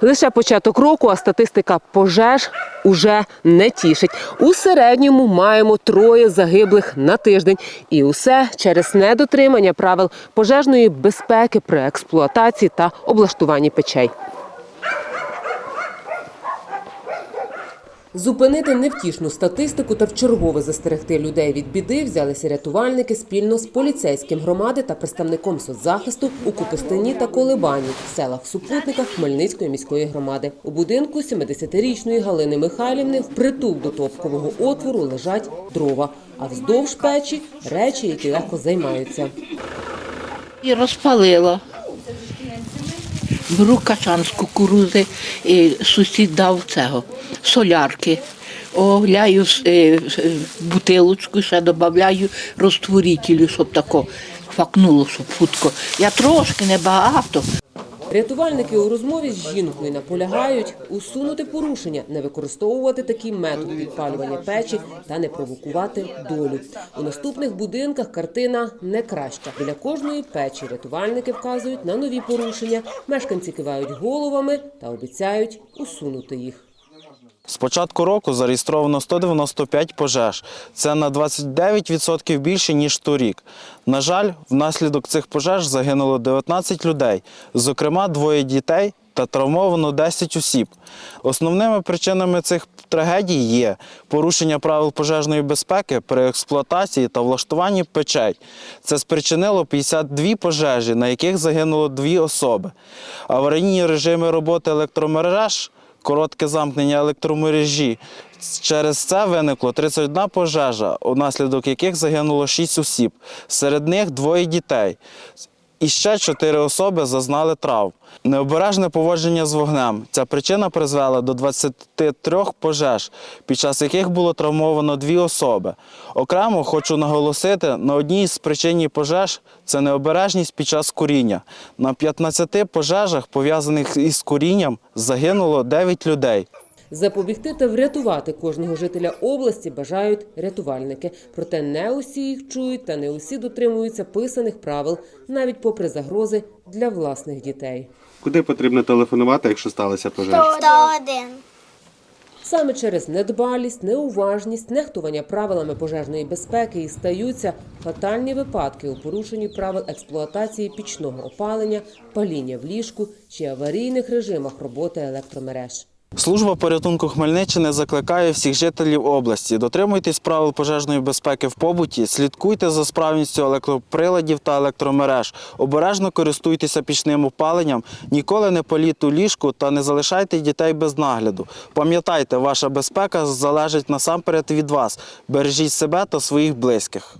Лише початок року, а статистика пожеж уже не тішить. У середньому маємо троє загиблих на тиждень. І усе через недотримання правил пожежної безпеки при експлуатації та облаштуванні печей. Зупинити невтішну статистику та вчергове застерегти людей від біди взялися рятувальники спільно з поліцейським громади та представником соцзахисту у Купустині та Колибані в селах супутниках Хмельницької міської громади. У будинку 70-річної Галини Михайлівни впритул до топкового отвору лежать дрова, а вздовж печі речі, які легко займаються. І розпалила. Беру качан з кукурузи, і сусід дав цього, солярки. Огляю е, е, бутилочку, ще додаю розтворителю, щоб тако факнуло, щоб хутко. Я трошки небагато. Рятувальники у розмові з жінкою наполягають усунути порушення, не використовувати такий метод підпалювання печі та не провокувати долю. У наступних будинках картина не краща. Біля кожної печі рятувальники вказують на нові порушення. Мешканці кивають головами та обіцяють усунути їх. З початку року зареєстровано 195 пожеж. Це на 29% більше, ніж торік. На жаль, внаслідок цих пожеж загинуло 19 людей, зокрема двоє дітей та травмовано 10 осіб. Основними причинами цих трагедій є порушення правил пожежної безпеки при експлуатації та влаштуванні печей. Це спричинило 52 пожежі, на яких загинуло дві особи. Аварійні режими роботи електромереж коротке замкнення електромережі. Через це виникло 31 пожежа, унаслідок яких загинуло 6 осіб. Серед них двоє дітей. І ще чотири особи зазнали травм. Необережне поводження з вогнем. Ця причина призвела до 23 пожеж, під час яких було травмовано дві особи. Окремо хочу наголосити, на одній з причин пожеж це необережність під час куріння. На 15 пожежах, пов'язаних із курінням, загинуло 9 людей. Запобігти та врятувати кожного жителя області бажають рятувальники. Проте не усі їх чують та не усі дотримуються писаних правил, навіть попри загрози для власних дітей. Куди потрібно телефонувати, якщо сталася пожежа? 101. Саме через недбалість, неуважність, нехтування правилами пожежної безпеки і стаються фатальні випадки у порушенні правил експлуатації пічного опалення, паління в ліжку чи аварійних режимах роботи електромереж. Служба порятунку Хмельниччини закликає всіх жителів області. Дотримуйтесь правил пожежної безпеки в побуті, слідкуйте за справністю електроприладів та електромереж, обережно користуйтеся пічним опаленням, ніколи не паліть у ліжку та не залишайте дітей без нагляду. Пам'ятайте, ваша безпека залежить насамперед від вас. Бережіть себе та своїх близьких.